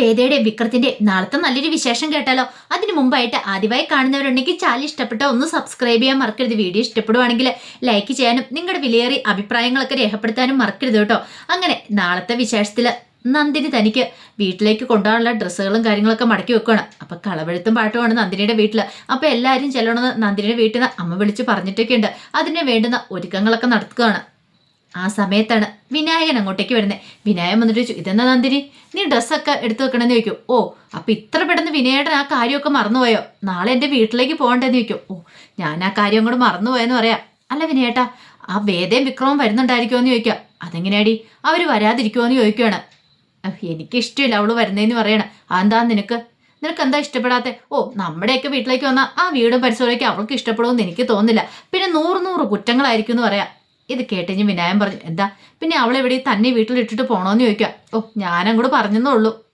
വേദയുടെ വിക്രത്തിന്റെ നാളത്തെ നല്ലൊരു വിശേഷം കേട്ടാലോ? അതിനു മുമ്പായിട്ട് ആദ്യമായി കാണുന്നവരുണ്ടെങ്കിൽ ചാനൽ ഇഷ്ടപ്പെട്ട ഒന്ന് സബ്സ്ക്രൈബ് ചെയ്യാൻ മറക്കരുത്. വീഡിയോ ഇഷ്ടപ്പെടുവാണെങ്കിൽ ലൈക്ക് ചെയ്യാനും നിങ്ങളുടെ വിലയേറിയ അഭിപ്രായങ്ങളൊക്കെ രേഖപ്പെടുത്താനും മറക്കരുത് കേട്ടോ. അങ്ങനെ നാളത്തെ വിശേഷത്തിൽ നന്ദിനി തനിക്ക് വീട്ടിലേക്ക് കൊണ്ടുപോകാനുള്ള ഡ്രസ്സുകളും കാര്യങ്ങളൊക്കെ മടക്കി വെക്കുകയാണ് അപ്പൊ കളവെഴുത്തും പാട്ടുമാണ് നന്ദിനിയുടെ വീട്ടിൽ അപ്പൊ എല്ലാവരും ചെല്ലണമെന്ന് നന്ദിനിയുടെ വീട്ടിൽ നിന്ന് അമ്മ വിളിച്ച് പറഞ്ഞിട്ടൊക്കെ ഉണ്ട് അതിന് വേണ്ടുന്ന ഒരുക്കങ്ങളൊക്കെ നടത്തുകയാണ്. ആ സമയത്താണ് വിനായകൻ അങ്ങോട്ടേക്ക് വരുന്നത് വിനായകൻ വന്നിട്ട് ചോദിച്ചു ഇതെന്നാ നന്ദിനി? നീ ഡ്രസ്സൊക്കെ എടുത്തു വെക്കണമെന്ന് ചോദിക്കും. ഓ അപ്പൊ ഇത്ര പെട്ടെന്ന് വിനയേട്ടൻ ആ കാര്യമൊക്കെ മറന്നുപോയോ? നാളെ എന്റെ വീട്ടിലേക്ക് പോകണ്ടെന്ന് ചോദിക്കും. ഓ ഞാൻ ആ കാര്യം കൂടെ മറന്നുപോയെന്ന് പറയാം. അല്ല വിനയേട്ടാ ആ വേദയും വിക്രമം വരുന്നുണ്ടായിരിക്കുമോ എന്ന് ചോദിക്കാം. അതെങ്ങനെയാടി? അവർ വരാതിരിക്കുമോ എന്ന് ചോദിക്കുകയാണ് അഹ് എനിക്ക് ഇഷ്ടമില്ല അവൾ വരുന്നതെന്ന് പറയണം. അതെന്താ നിനക്ക്? നിനക്ക് എന്താ ഇഷ്ടപ്പെടാത്തെ? ഓ നമ്മുടെയൊക്കെ വീട്ടിലേക്ക് വന്നാൽ ആ വീടും പരിസരമൊക്കെ അവൾക്ക് ഇഷ്ടപ്പെടുമെന്ന് എനിക്ക് തോന്നുന്നില്ല. പിന്നെ നൂറ് നൂറ് കുറ്റങ്ങളായിരിക്കും എന്ന് പറയാം. ഇത് കേട്ടിഞ്ഞ് വിനായൻ പറഞ്ഞു എന്താ? പിന്നെ അവളെവിടെ തന്നെ വീട്ടിലിട്ടിട്ട് പോണോന്ന് ചോദിക്കാം ഓ ഞാനങ്ങോട്ട് പറഞ്ഞെന്നേ ഉള്ളൂ.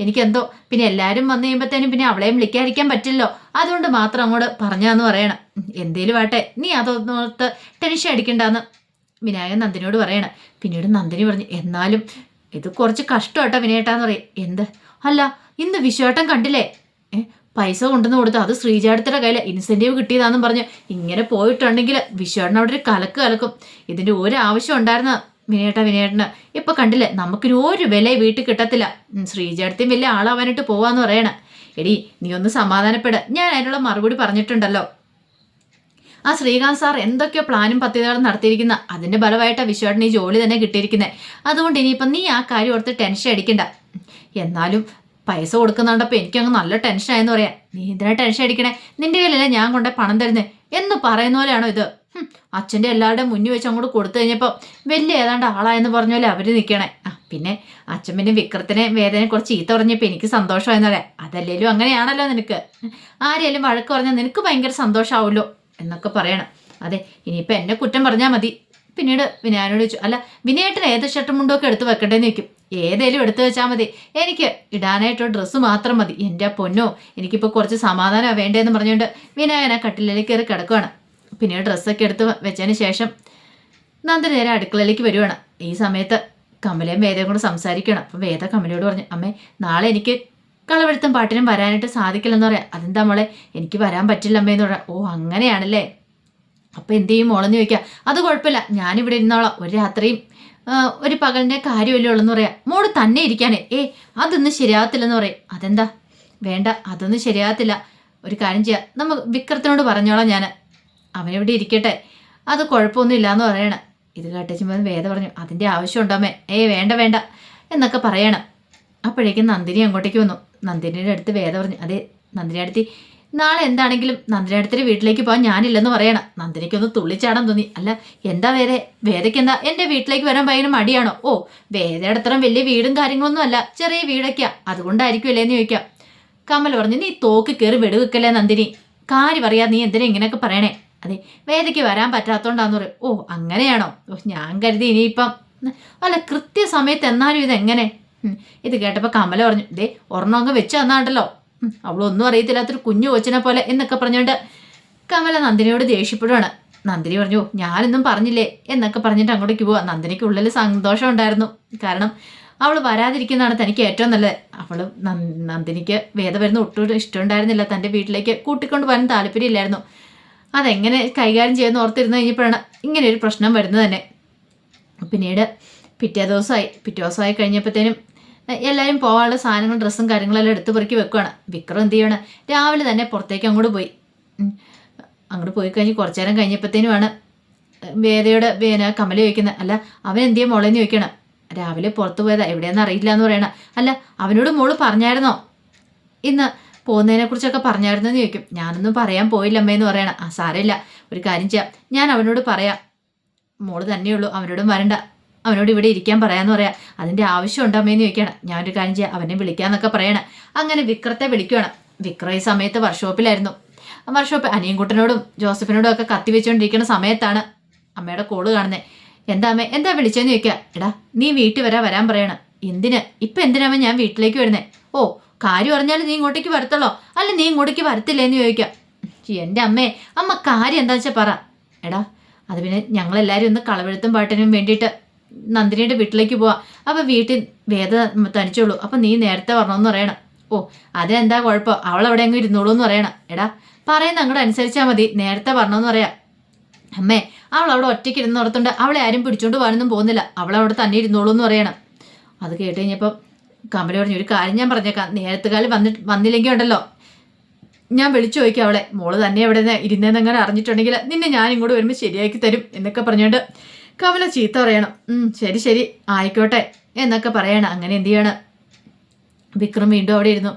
എനിക്കെന്തോ? പിന്നെ എല്ലാവരും വന്നു കഴിയുമ്പോഴത്തേനും പിന്നെ അവളെയും വിളിക്കാതിരിക്കാൻ പറ്റില്ലല്ലോ. അതുകൊണ്ട് മാത്രം അങ്ങോട്ട് പറഞ്ഞാന്ന് പറയണം. എന്തേലും ആട്ടെ നീ അതൊന്നോർത്ത് ടെൻഷൻ അടിക്കണ്ടെന്ന്. വിനായകൻ നന്ദിനിയോട് പറയണം. പിന്നീട് നന്ദിനി പറഞ്ഞു എന്നാലും ഇത് കുറച്ച് കഷ്ടമാട്ടോ വിനയേട്ടാന്ന് പറയും. എന്ത്? അല്ല ഇന്ന് വിശ്വേട്ടൻ കണ്ടില്ലേ? പൈസ കൊണ്ടുവന്ന് കൊടുത്ത്. അത് ശ്രീജാടത്തിന്റെ കയ്യിൽ ഇൻസെന്റീവ് കിട്ടിയതാണെന്ന് പറഞ്ഞ് ഇങ്ങനെ പോയിട്ടുണ്ടെങ്കിൽ വിശ്വേട്ടൻ അവിടെ ഒരു കലക്ക് കലക്കും. ഇതിന്റെ ഒരു ആവശ്യം ഉണ്ടായിരുന്ന വിനയേട്ട വിനയേട്ടന്. ഇപ്പൊ കണ്ടില്ലേ നമുക്കിനി ഒരു വില വീട്ടിൽ കിട്ടത്തില്ല. ശ്രീജാടത്തെയും വലിയ ആളാവാനായിട്ട് പോവാന്ന് പറയണ. എടി നീ ഒന്ന് സമാധാനപ്പെട. ഞാൻ അതിനുള്ള മറുപടി പറഞ്ഞിട്ടുണ്ടല്ലോ. ആ ശ്രീകാന്ത് സാർ എന്തൊക്കെയോ പ്ലാനും പദ്ധതികളും നടത്തിയിരിക്കുന്ന അതിന്റെ ഫലമായിട്ട് വിശ്വേട്ടന് ഈ ജോലി തന്നെ കിട്ടിയിരിക്കുന്നത് അതുകൊണ്ട് ഇനിയിപ്പം നീ ആ കാര്യം ഓർത്ത് ടെൻഷൻ അടിക്കണ്ട. എന്നാലും പൈസ കൊടുക്കുന്നുണ്ടപ്പോൾ എനിക്കങ്ങ് നല്ല ടെൻഷൻ ആയെന്ന് പറയാം നീ എന്തിനാ ടെൻഷൻ അടിക്കണേ? നിന്റെ കയ്യിലല്ലേ ഞാൻ കൊണ്ടേ പണം തരുന്നേ? എന്ന് പറയുന്ന പോലെയാണോ ഇത്. അച്ഛന്റെ എല്ലാവരുടെയും മുന്നിൽ വെച്ച് അങ്ങോട്ട് കൊടുത്തു കഴിഞ്ഞപ്പോൾ വലിയ ഏതാണ്ട് ആളായെന്ന് പറഞ്ഞ പോലെ അവർ നിൽക്കണേ ആ പിന്നെ അച്ഛൻ പിന്നെ വിക്രത്തിനെ വേദനെ കുറച്ച് ചീത്ത പറഞ്ഞപ്പോൾ എനിക്ക് സന്തോഷമായെന്ന് പറയാം. അതല്ലേലും അങ്ങനെയാണല്ലോ നിനക്ക്. ആരെയും വഴക്ക് പറഞ്ഞാൽ നിനക്ക് ഭയങ്കര സന്തോഷമാവുമല്ലോ എന്നൊക്കെ പറയണം. അതെ ഇനിയിപ്പോൾ എന്നെ കുറ്റം പറഞ്ഞാൽ മതി. പിന്നീട് വിനായനോട് ചോദിച്ചു. അല്ല വിനയേട്ടൻ ഏത് ഷർട്ടും മുണ്ടൊക്കെ എടുത്ത് വെക്കട്ടേന്ന് ചോദിക്കും. ഏതേലും എടുത്തു വെച്ചാൽ മതി. എനിക്ക് ഇടാനായിട്ട് ഡ്രസ്സ് മാത്രം മതി. എന്റെ പൊന്നോ എനിക്കിപ്പോൾ കുറച്ച് സമാധാനമാണ് വേണ്ടതെന്ന് പറഞ്ഞുകൊണ്ട് വിനായന കട്ടിലേക്ക് കയറി കിടക്കുകയാണ് പിന്നെ ഡ്രസ്സൊക്കെ എടുത്ത് വെച്ചതിന് ശേഷം നന്ദി നേരെ അടുക്കളയിലേക്ക് വരുവാണ്. ഈ സമയത്ത് കമലയും വേദയും കൂടെ സംസാരിക്കണം. അപ്പം വേദ കമലയോട് പറഞ്ഞു അമ്മേ നാളെ എനിക്ക് കളവെഴുത്തും പാട്ടിനും വരാനായിട്ട് സാധിക്കില്ലെന്ന് പറയാം. അതെന്താ മോളെ? എനിക്ക് വരാൻ പറ്റില്ല അമ്മേന്ന് പറയാം. ഓ അങ്ങനെയാണല്ലേ? അപ്പം എന്ത് ചെയ്യും മോളെന്ന് ചോദിക്കാം അത് കുഴപ്പമില്ല. ഞാനിവിടെ ഇരുന്നോളാം. ഒരു രാത്രിയും ഒരു പകലിന്റെ കാര്യമല്ലേ ഉള്ളെന്ന് പറയാം. മോൾ തന്നെ ഇരിക്കാനേ. ഏ അതൊന്നും ശരിയാകത്തില്ലെന്ന് പറയും. അതെന്താ? വേണ്ട അതൊന്നും ശരിയാകത്തില്ല ഒരു കാര്യം ചെയ്യാം. നമ്മൾ വിക്രത്തിനോട് പറഞ്ഞോളാം ഞാൻ അവനെവിടെ ഇരിക്കട്ടെ. അത് കുഴപ്പമൊന്നും എന്ന് പറയണം. ഇത് കേട്ടുമ്പോൾ വേദ പറഞ്ഞു അതിന്റെ ആവശ്യം ഉണ്ടോമേ ഏ വേണ്ട വേണ്ട എന്നൊക്കെ പറയണം. അപ്പോഴേക്കും നന്ദിനി അങ്ങോട്ടേക്ക് വന്നു. നന്ദിനിയുടെ അടുത്ത് വേദ പറഞ്ഞു അതെ നന്ദിനി അടുത്ത് നാളെ എന്താണെങ്കിലും നന്ദിനി അടുത്തിന്റെ വീട്ടിലേക്ക് പോകാൻ ഞാനില്ലെന്ന് പറയണം. നന്ദിനിക്കൊന്ന് തുള്ളിച്ചാടാൻ തോന്നി. അല്ല എന്താ വേറെ വേദയ്ക്ക് എന്താ? എന്റെ വീട്ടിലേക്ക് വരാൻ ഭയങ്കര മടിയാണോ? ഓ വേദയുടെ അത്ര വലിയ വീടും കാര്യങ്ങളൊന്നും അല്ല. ചെറിയ വീടൊക്കെയാ. അതുകൊണ്ടായിരിക്കും എന്ന് ചോദിക്കാം. കമൽ പറഞ്ഞു നീ തോക്ക് കയറി വെടിവെക്കല്ലേ നന്ദിനി? കാര്യം പറയാ നീ എന്തിനാ ഇങ്ങനെയൊക്കെ പറയണേ? അതെ വേദയ്ക്ക് വരാൻ പറ്റാത്തോണ്ടാന്ന് പറയും. ഓ അങ്ങനെയാണോ? ഓ ഞാൻ കരുതി ഇനിയിപ്പം അല്ല കൃത്യസമയത്ത് എന്നാലും ഇതെങ്ങനെ? ഇത് കേട്ടപ്പോൾ കമല പറഞ്ഞു ദേ അങ്ങ് വെച്ച് തന്നാണ്ടല്ലോ. അവളൊന്നും അറിയത്തില്ലാത്തൊരു കുഞ്ഞു കൊച്ചിനെ പോലെ എന്നൊക്കെ പറഞ്ഞുകൊണ്ട് കമല നന്ദിനിയോട് ദേഷ്യപ്പെടുവാണ്. നന്ദിനി പറഞ്ഞു "ഓ, ഞാനൊന്നും പറഞ്ഞില്ലേ? എന്നൊക്കെ പറഞ്ഞിട്ട് അങ്ങോട്ടേക്ക് പോവാ. നന്ദിനിക്ക് ഉള്ളിൽ സന്തോഷം ഉണ്ടായിരുന്നു. കാരണം അവൾ വരാതിരിക്കുന്നതാണ് തനിക്ക് ഏറ്റവും നല്ലത്. അവൾ നന്ദിനിക്ക് വേദ വരുന്ന ഒട്ടും ഇഷ്ടമുണ്ടായിരുന്നില്ല. തന്റെ വീട്ടിലേക്ക് കൂട്ടിക്കൊണ്ട് പോകാൻ താല്പര്യമില്ലായിരുന്നു അതെങ്ങനെ കൈകാര്യം ചെയ്യുമെന്ന് ഓർത്തിരുന്ന് കഴിഞ്ഞപ്പോഴാണ് ഇങ്ങനെ ഒരു പ്രശ്നം വരുന്നത് തന്നെ. പിന്നീട് പിറ്റേ ദിവസമായി പിറ്റേ ദിവസമായി കഴിഞ്ഞപ്പോഴത്തേനും എല്ലാവരും പോകാനുള്ള സാധനങ്ങൾ ഡ്രസ്സും കാര്യങ്ങളെല്ലാം എടുത്ത് പെറുക്കി വെക്കുകയാണ് വിക്രം എന്ത് ചെയ്യണം? രാവിലെ തന്നെ പുറത്തേക്ക് അങ്ങോട്ട് പോയി. അങ്ങോട്ട് പോയി കഴിഞ്ഞ് കുറച്ചു നേരം കഴിഞ്ഞപ്പോഴത്തേനുമാണ് വേദയുടെ പിന്നെ കമല ചോദിക്കുന്നത് അല്ല അവൻ എന്ത് ചെയ്യും മോളെന്ന് ചോദിക്കണം രാവിലെ പുറത്ത് പോയതാ എവിടെയെന്ന് അറിയില്ല എന്ന് പറയണം. അല്ല അവനോട് മോൾ പറഞ്ഞായിരുന്നോ? ഇന്ന് പോകുന്നതിനെ കുറിച്ചൊക്കെ പറഞ്ഞായിരുന്നു എന്ന് ചോദിക്കും. ഞാനൊന്നും പറയാൻ പോയില്ല അമ്മയെന്ന് പറയണം. ആ സാരമില്ല. ഒരു കാര്യം ചെയ്യാം. ഞാൻ അവനോട് പറയാം. മോൾ തന്നെയുള്ളൂ അവനോടും വരണ്ട. അവനോട് ഇവിടെ ഇരിക്കാൻ പറയാന്ന് പറയാം. അതിന്റെ ആവശ്യം ഉണ്ടോ അമ്മയെന്ന് ചോദിക്കണം. ഞാനൊരു കാര്യം ചെയ്യാം. അവനെ വിളിക്കാന്നൊക്കെ പറയണം. അങ്ങനെ വിക്രത്തെ വിളിക്കുകയാണ് വിക്രം ഈ സമയത്ത് വർക്ക്ഷോപ്പിലായിരുന്നു. വർക്ക്ഷോപ്പ് അനിയൻകുട്ടനോടും ജോസഫിനോടും ഒക്കെ കത്തി വെച്ചുകൊണ്ടിരിക്കുന്ന സമയത്താണ് അമ്മയുടെ കോൾ കാണുന്നത് എന്താ അമ്മേ? എന്താ വിളിച്ചെന്ന് ചോദിക്കുക എടാ നീ വീട്ടിൽ വരാ വരാൻ പറയണം. എന്തിന്? ഇപ്പം എന്തിനാമ ഞാൻ വീട്ടിലേക്ക് വരുന്നേ? ഓ കാര്യം പറഞ്ഞാൽ നീ ഇങ്ങോട്ടേക്ക് വരത്തുള്ളോ? അല്ല നീ ഇങ്ങോട്ടേക്ക് വരത്തില്ലേന്ന് ചോദിക്കാം. എന്റെ അമ്മേ അമ്മ കാര്യം എന്താ വെച്ചാൽ പറ. എടാ അത് പിന്നെ ഞങ്ങളെല്ലാവരും ഒന്ന് കളവെഴുത്തും പാട്ടിനും വേണ്ടിയിട്ട് നന്ദിനിയുടെ വീട്ടിലേക്ക് പോവാം. അപ്പൊ വീട്ടിൽ വേദ തനിച്ചോളൂ അപ്പൊ നീ നേരത്തെ വരണമെന്ന് പറയണം. ഓ അതെന്താ കുഴപ്പം? അവൾ അവിടെ അങ്ങ് ഇരുന്നോളൂ എന്ന് പറയണം. എടാ പറയുന്ന അങ്ങോട്ട് അനുസരിച്ചാൽ മതി. നേരത്തെ വരണമെന്ന് പറയാം. അമ്മേ അവൾ അവിടെ ഒറ്റയ്ക്ക് ഇരുന്നോടത്തുണ്ട്. അവളെ ആരും പിടിച്ചോണ്ട് പോകാനൊന്നും പോകുന്നില്ല. അവൾ അവിടെ തന്നെ ഇരുന്നോളൂ എന്ന് പറയണം. അത് കേട്ട് കഴിഞ്ഞപ്പോൾ കമല പറഞ്ഞു ഒരു കാര്യം ഞാൻ പറഞ്ഞേക്കാം. നേരത്തെ കാലം വന്നിട്ട് വന്നില്ലെങ്കിൽ ഉണ്ടല്ലോ. ഞാൻ വിളിച്ചു ചോദിക്കാം അവളെ. മോൾ തന്നെ എവിടെ ഇരുന്നതെന്നങ്ങനെ അറിഞ്ഞിട്ടുണ്ടെങ്കിൽ നിന്നെ ഞാൻ ഇങ്ങോട്ട് വരുമ്പോൾ ശരിയാക്കി തരും എന്നൊക്കെ പറഞ്ഞുകൊണ്ട് കമല ചീത്ത പറയണം. ശരി ശരി. ആയിക്കോട്ടെ. എന്നൊക്കെ പറയണം. അങ്ങനെ എന്ത് ചെയ്യണം? വിക്രം വീണ്ടും അവിടെ ഇരുന്നു.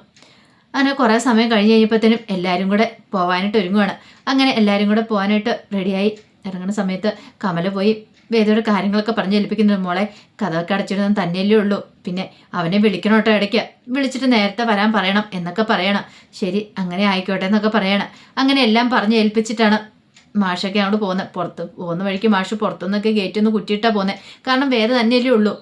അങ്ങനെ കുറേ സമയം കഴിഞ്ഞ് കഴിഞ്ഞപ്പോഴത്തേനും എല്ലാവരും കൂടെ പോകാനായിട്ട് ഒരുങ്ങുവാണ്. അങ്ങനെ എല്ലാവരും കൂടെ പോകാനായിട്ട് റെഡിയായി ഇറങ്ങുന്ന സമയത്ത് കമല പോയി വേദയുടെ കാര്യങ്ങളൊക്കെ പറഞ്ഞ് ഏൽപ്പിക്കുന്നുണ്ട്. മോളെ കഥയൊക്കെ അടച്ചിടുന്നത് തന്നെയല്ലേ ഉള്ളൂ. പിന്നെ അവനെ വിളിക്കണം കേട്ടോ ഇടയ്ക്ക്. വിളിച്ചിട്ട് നേരത്തെ വരാൻ പറയണം എന്നൊക്കെ പറയണം. ശരി അങ്ങനെ ആയിക്കോട്ടെ എന്നൊക്കെ പറയണം. അങ്ങനെ എല്ലാം പറഞ്ഞ് ഏൽപ്പിച്ചിട്ടാണ് മാഷൊക്കെ അങ്ങോട്ട് പോകുന്നത് പുറത്ത് പോകുന്ന വഴിക്ക് മാഷ് പുറത്തുനിന്നൊക്കെ ഗേറ്റ് ഒന്ന് കുറ്റിയിട്ടാ പോകുന്നത് കാരണം വേദ തന്നെയല്ലേ ഉള്ളൂ.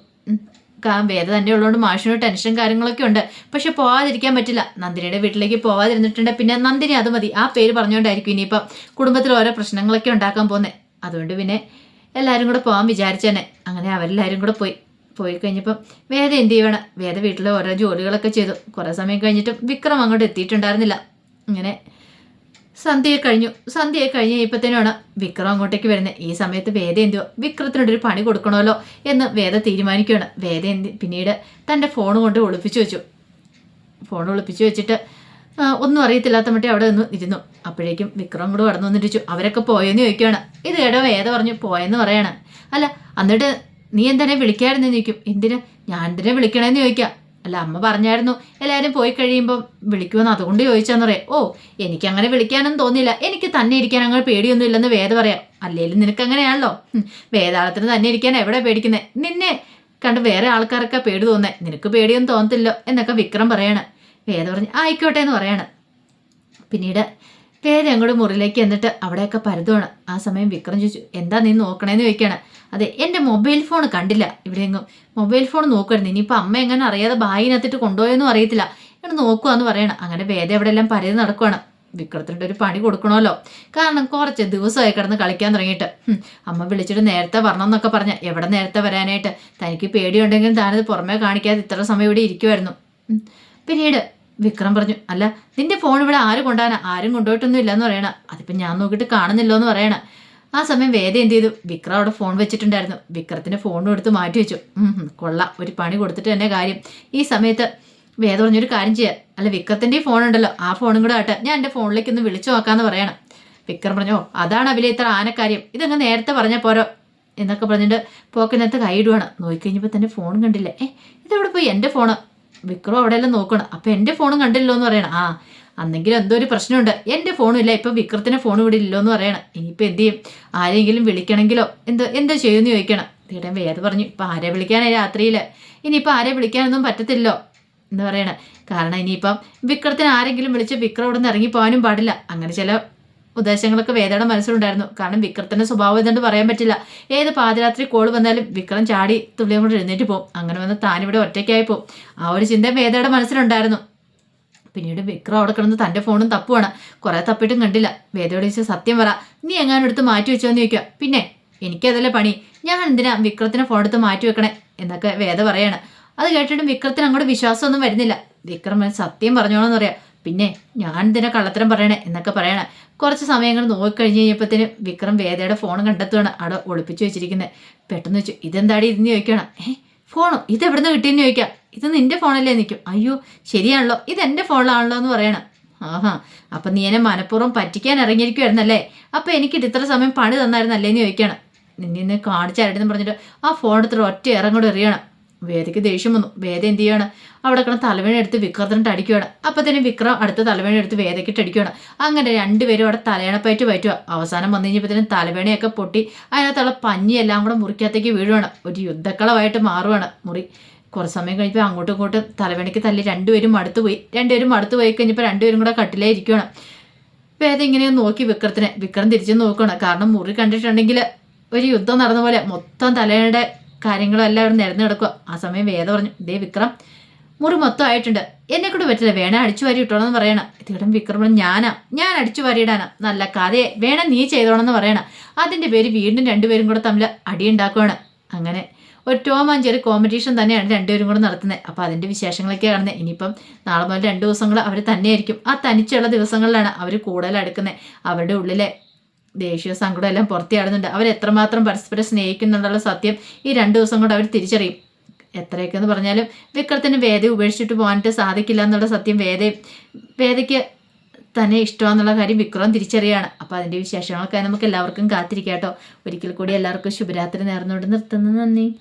വേദ തന്നെ ഉള്ളതുകൊണ്ട് മാഷിന് ടെൻഷൻ കാര്യങ്ങളൊക്കെ ഉണ്ട്. പക്ഷെ പോവാതിരിക്കാൻ പറ്റില്ല. നന്ദിനിയുടെ വീട്ടിലേക്ക് പോവാതിരുന്നിട്ടുണ്ട്. പിന്നെ നന്ദിനി അത് മതി. ആ പേര് പറഞ്ഞുകൊണ്ടായിരിക്കും ഇനിയിപ്പം കുടുംബത്തിൽ ഓരോ പ്രശ്നങ്ങളൊക്കെ ഉണ്ടാക്കാൻ പോകുന്നത് അതുകൊണ്ട് പിന്നെ എല്ലാവരും കൂടെ പോകാൻ വിചാരിച്ചേനെ അങ്ങനെ അവരെല്ലാവരും കൂടെ പോയി. പോയി കഴിഞ്ഞപ്പം വേദ എന്ത് ചെയ്യണം വേദ വീട്ടിലെ ഓരോ ജോലികളൊക്കെ ചെയ്തു. കുറേ സമയം കഴിഞ്ഞിട്ടും വിക്രം അങ്ങോട്ട് എത്തിയിട്ടുണ്ടായിരുന്നില്ല. ഇങ്ങനെ സന്ധ്യയെ കഴിഞ്ഞു. സന്ധ്യയെ കഴിഞ്ഞ് ഇപ്പത്തേനാണ് വിക്രം അങ്ങോട്ടേക്ക് വരുന്നത് ഈ സമയത്ത് വേദ എന്തുവോ? വിക്രത്തിനോട് ഒരു പണി കൊടുക്കണമല്ലോ എന്ന് വേദ തീരുമാനിക്കുകയാണ്. വേദ എന്ത് പിന്നീട് തന്റെ ഫോൺ കൊണ്ട് ഒളിപ്പിച്ചു വെച്ചു. ഫോൺ ഒളിപ്പിച്ചു വെച്ചിട്ട് ഒന്നും അറിയത്തില്ലാത്ത മറ്റേ അവിടെ നിന്ന് ഇരുന്നു. അപ്പോഴേക്കും വിക്രം കൂടെ കടന്നു വന്നിരിച്ചു. അവരൊക്കെ പോയെന്ന് ചോദിക്കുകയാണ്. ഇത് എടോ വേദ പറഞ്ഞു പോയെന്ന് പറയാണ്. അല്ല എന്നിട്ട് നീ എന്തിനെ വിളിക്കായിരുന്നു ചോദിക്കും. എന്തിനാ? ഞാൻ എന്തിനെ വിളിക്കണേന്ന് ചോദിക്കാം. അല്ല അമ്മ പറഞ്ഞായിരുന്നു എല്ലാവരും പോയി കഴിയുമ്പം വിളിക്കുമെന്ന് അതുകൊണ്ട് ചോദിച്ചാന്ന് പറയാം. ഓ എനിക്ക് അങ്ങനെ വിളിക്കാനൊന്നും തോന്നിയില്ല. എനിക്ക് തന്നെ ഇരിക്കാൻ അങ്ങനെ പേടിയൊന്നും ഇല്ലെന്ന് വേദ പറയാം. അല്ലെങ്കിലും നിനക്ക് അങ്ങനെയാണല്ലോ വേദാളത്തിന് തന്നെ ഇരിക്കാൻ എവിടെ പേടിക്കുന്നത് നിന്നെ കണ്ട് വേറെ ആൾക്കാരൊക്കെ പേടി തോന്നേ നിനക്ക് പേടിയൊന്നും തോന്നത്തില്ലോ എന്നൊക്കെ വിക്രം പറയാണ്. വേദ പറഞ്ഞ് ആയിക്കോട്ടെ എന്ന് പറയാണ്. പിന്നീട് വേദ അങ്ങോട്ട് മുറിയിലേക്ക് എന്നിട്ട് അവിടെയൊക്കെ പരതുവാണ്. ആ സമയം വിക്രം ചോദിച്ചു എന്താ നീ നോക്കണേന്ന് ചോദിക്കുകയാണ് അതെ എന്റെ മൊബൈൽ ഫോൺ കണ്ടില്ല. ഇവിടെയെങ്ങും മൊബൈൽ ഫോൺ നോക്കുമായിരുന്നു ഇനിയിപ്പോൾ അമ്മ എങ്ങനെ അറിയാതെ ബാഗിനകത്തിട്ട് കൊണ്ടുപോയെന്നും അറിയത്തില്ല. ഇങ്ങനെ നോക്കുവാന്ന് പറയണം. അങ്ങനെ വേദ എവിടെ എല്ലാം പരതി നടക്കുവാണ്. വിക്രത്തിന്റെ ഒരു പണി കൊടുക്കണമല്ലോ. കാരണം കുറച്ച് ദിവസമായി കിടന്ന് കളിക്കാൻ തുടങ്ങിയിട്ട്. അമ്മ വിളിച്ചിട്ട് നേരത്തെ വരണമെന്നൊക്കെ പറഞ്ഞ എവിടെ നേരത്തെ വരാനായിട്ട്? തനിക്ക് പേടിയുണ്ടെങ്കിലും താനത് പുറമേ കാണിക്കാതെ ഇത്ര സമയം ഇവിടെ ഇരിക്കുമായിരുന്നു പിന്നീട് വിക്രം പറഞ്ഞു അല്ല നിന്റെ ഫോൺ ഇവിടെ ആരും കൊണ്ടാന ആരും കൊണ്ടുപോയിട്ടൊന്നും ഇല്ലെന്ന് പറയണ. അതിപ്പോൾ ഞാൻ നോക്കിയിട്ട് കാണുന്നില്ലോ എന്ന് പറയണ. ആ സമയം വേദ എന്ത് ചെയ്തു? വിക്രം അവിടെ ഫോൺ വെച്ചിട്ടുണ്ടായിരുന്നു. വിക്രത്തിന്റെ ഫോണും എടുത്ത് മാറ്റി വെച്ചു. കൊള്ളാം. ഒരു പണി കൊടുത്തിട്ട് തന്നെ കാര്യം. ഈ സമയത്ത് വേദ പറഞ്ഞൊരു കാര്യം ചെയ്യുക അല്ല വിക്രത്തിന്റെ ഫോൺ ഉണ്ടല്ലോ. ആ ഫോണും കൂടെ ആട്ടെ. ഞാൻ എന്റെ ഫോണിലേക്ക് ഒന്ന് വിളിച്ചു നോക്കാമെന്ന് പറയണം. വിക്രം പറഞ്ഞു "ഓ, അതാണ് അവിലെ ഇത്ര ആനക്കാര്യം. ഇതങ്ങ് നേരത്തെ പറഞ്ഞ പോരോ? എന്നൊക്കെ പറഞ്ഞിട്ട് പോക്കിനകത്ത് നോക്കി കഴിഞ്ഞപ്പോൾ തന്നെ ഫോൺ കണ്ടില്ല. ഏ ഇതെവിടെ പോയി? എന്റെ ഫോണ് വിക്രം അവിടെയെല്ലാം നോക്കണം. അപ്പം എന്റെ ഫോണും കണ്ടില്ലോ എന്ന് പറയണം. ആ അന്നെങ്കിലും എന്തോ ഒരു പ്രശ്നമുണ്ട്. എന്റെ ഫോണും ഇല്ല ഇപ്പം വിക്രത്തിന്റെ ഫോൺ ഇവിടെ ഇല്ലോ എന്ന് പറയണം. ഇനിയിപ്പോൾ എന്ത് ചെയ്യും? ആരെങ്കിലും വിളിക്കണമെങ്കിലോ? എന്ത് എന്താ ചെയ്യുമെന്ന് ചോദിക്കണം. തീടെ വേദ പറഞ്ഞു ഇപ്പം ആരെ വിളിക്കാനായി രാത്രിയിൽ? ഇനിയിപ്പോൾ ആരെ വിളിക്കാനൊന്നും പറ്റത്തില്ലോ എന്ന് പറയണം. കാരണം ഇനിയിപ്പം വിക്രത്തിന് ആരെങ്കിലും വിളിച്ച് വിക്രം ഇവിടെ നിന്ന് ഇറങ്ങിപ്പോകാനും പാടില്ല. അങ്ങനെ ചില ഉദ്ദേശങ്ങളൊക്കെ വേദയുടെ മനസ്സിലുണ്ടായിരുന്നു. കാരണം വിക്രത്തിന്റെ സ്വഭാവം ഇതുകൊണ്ട് പറയാൻ പറ്റില്ല. ഏത് പാതിരാത്രി കോൾ വന്നാലും വിക്രം ചാടി തുള്ളിയും കൊണ്ട് എഴുന്നേറ്റ് പോകും. അങ്ങനെ വന്ന് താനിവിടെ ഒറ്റയ്ക്കായി പോകും. ആ ഒരു ചിന്ത വേദയുടെ മനസ്സിലുണ്ടായിരുന്നു. പിന്നീട് വിക്രം അവിടെ കിടന്ന് തന്റെ ഫോണും തപ്പുവാണ്. കുറേ തപ്പിട്ടും കണ്ടില്ല. വേദയോട് ചോദിച്ച സത്യം പറ. നീ എങ്ങാനും എടുത്ത് മാറ്റി വെച്ചോന്ന് ചോദിക്കുക. പിന്നെ എനിക്കതല്ലേ പണി. ഞാൻ എന്തിനാ വിക്രത്തിന് ഫോൺ എടുത്ത് മാറ്റി വെക്കണേ? എന്നൊക്കെ വേദ പറയാണ്. അത് കേട്ടിട്ടും വിക്രത്തിന് അങ്ങോട്ട് വിശ്വാസമൊന്നും വരുന്നില്ല. വിക്രം സത്യം പറഞ്ഞോളെന്ന് പറയാം. പിന്നെ ഞാൻ ഇതിനെ കള്ളത്തരം പറയണേ എന്നൊക്കെ പറയണേ. കുറച്ച് സമയങ്ങൾ നോക്കിക്കഴിഞ്ഞ് കഴിഞ്ഞപ്പോഴത്തേന് വിക്രം വേദയുടെ ഫോൺ കണ്ടെത്തുകയാണ് അവിടെ ഒളിപ്പിച്ചു വെച്ചിരിക്കുന്നത് പെട്ടെന്ന് വെച്ചു ഇതെന്താടി ഇതെന്ന് ചോദിക്കണം ഏ ഫോണോ? ഇത് എവിടുന്ന് കിട്ടിയെന്ന് ചോദിക്കാം. ഇത് നിന്റെ ഫോണല്ലേ? നിൽക്കും അയ്യോ ശരിയാണല്ലോ. ഇത് എന്റെ ഫോണിലാണല്ലോ എന്ന് പറയണം. ആഹാ അപ്പം നീ എന്നെ മനഃപൂർവം പറ്റിക്കാൻ ഇറങ്ങിയിരിക്കുമായിരുന്നല്ലേ അപ്പം എനിക്കിട്ട് ഇത്ര സമയം പണി തന്നായിരുന്നല്ലേ? എന്ന് ചോദിക്കണം. നിന്നെ കാണിച്ചായിരുന്നു പറഞ്ഞിട്ട് ആ ഫോൺ എടുത്തിട്ട് ഒറ്റ ഇറങ്ങോട്ട് എറിയണം. വേദയ്ക്ക് ദേഷ്യം വന്നു. വേദ എന്ത് ചെയ്യാണ്? അവിടെ കിടന്ന് തലവേണ എടുത്ത് വിക്രത്തിനിട്ട് അടിക്കുകയാണ് അപ്പം തന്നെ വിക്രം അടുത്ത തലവേണ എടുത്ത് വേദയ്ക്കിട്ട് അടിക്കുകയാണ് അങ്ങനെ രണ്ടുപേരും അവിടെ തലയണപ്പയറ്റ് പറ്റുക അവസാനം വന്നു കഴിഞ്ഞപ്പോൾ തന്നെ തലവേണയൊക്കെ പൊട്ടി അതിനകത്തുള്ള പഞ്ഞിയെല്ലാം കൂടെ മുറിക്കകത്തേക്ക് വീഴുവാണ്. ഒരു യുദ്ധക്കളമായിട്ട് മാറുവാണ് മുറി. കുറച്ച് സമയം കഴിഞ്ഞപ്പോൾ അങ്ങോട്ടും ഇങ്ങോട്ടും തലവേണയ്ക്ക് തല്ലി രണ്ടുപേരും അടുത്ത് പോയി. രണ്ടുപേരും അടുത്ത് പോയി കഴിഞ്ഞപ്പോൾ രണ്ടുപേരും കൂടെ കട്ടിലേ ഇരിക്കുകയാണ് വേദ ഇങ്ങനെ നോക്കി വിക്രത്തിനെ. വിക്രം തിരിച്ചു നോക്കുകയാണ് കാരണം മുറി കണ്ടിട്ടുണ്ടെങ്കിൽ ഒരു യുദ്ധം നടന്ന പോലെ മൊത്തം തലയുടെ കാര്യങ്ങളും എല്ലാം അവിടെ നിരന്ന് കിടക്കുക. ആ സമയം വേദ പറഞ്ഞു ദേ വിക്രം മുറി മൊത്തം ആയിട്ടുണ്ട്. എന്നെ കൂടെ പറ്റില്ല വേണ അടിച്ചു വാരി ഇട്ടോളെന്ന് പറയണം. ഇതിടം വിക്രമൻ ഞാനാ ഞാൻ അടിച്ചു വാരിയിടാനാ. നല്ല കഥയെ വേണം നീ ചെയ്തോളെന്ന് പറയണം. അതിന്റെ പേര് വീണ്ടും രണ്ടുപേരും കൂടെ തമ്മിൽ അടിയുണ്ടാക്കുവാണ് അങ്ങനെ ഒരു ടോം ആൻഡ് ജെറി കോമ്പറ്റീഷൻ തന്നെയാണ് രണ്ടുപേരും കൂടെ നടത്തുന്നത്. അപ്പോൾ അതിന്റെ വിശേഷങ്ങളൊക്കെ കാണുന്നത്. ഇനിയിപ്പം നാളെ മുതൽ രണ്ട് ദിവസങ്ങൾ അവർ തന്നെയായിരിക്കും. ആ തനിച്ചുള്ള ദിവസങ്ങളിലാണ് അവർ കൂടുതൽ അടുക്കുന്നത്. അവരുടെ ഉള്ളിലെ ദേഷ്യ സങ്കടം എല്ലാം പുറത്തിയാടുന്നുണ്ട്. അവർ എത്രമാത്രം പരസ്പരം സ്നേഹിക്കുന്നുണ്ടുള്ള സത്യം ഈ രണ്ട് ദിവസം കൊണ്ട് അവർ തിരിച്ചറിയും. എത്രയൊക്കെ എന്ന് പറഞ്ഞാലും വിക്രത്തിന് വേദ ഉപേക്ഷിച്ചിട്ട് പോകാനായിട്ട് സാധിക്കില്ല എന്നുള്ള സത്യം വേദ വേദയ്ക്ക് തന്നെ ഇഷ്ടമാണെന്നുള്ള കാര്യം വിക്രം തിരിച്ചറിയാണ്. അപ്പോൾ അതിന്റെ വിശേഷങ്ങളൊക്കെ നമുക്ക് എല്ലാവർക്കും കാത്തിരിക്കാം കേട്ടോ. ഒരിക്കൽ കൂടി എല്ലാവർക്കും ശുഭരാത്രി നേർന്നുകൊണ്ട് നിർത്തുന്നു. നന്ദി.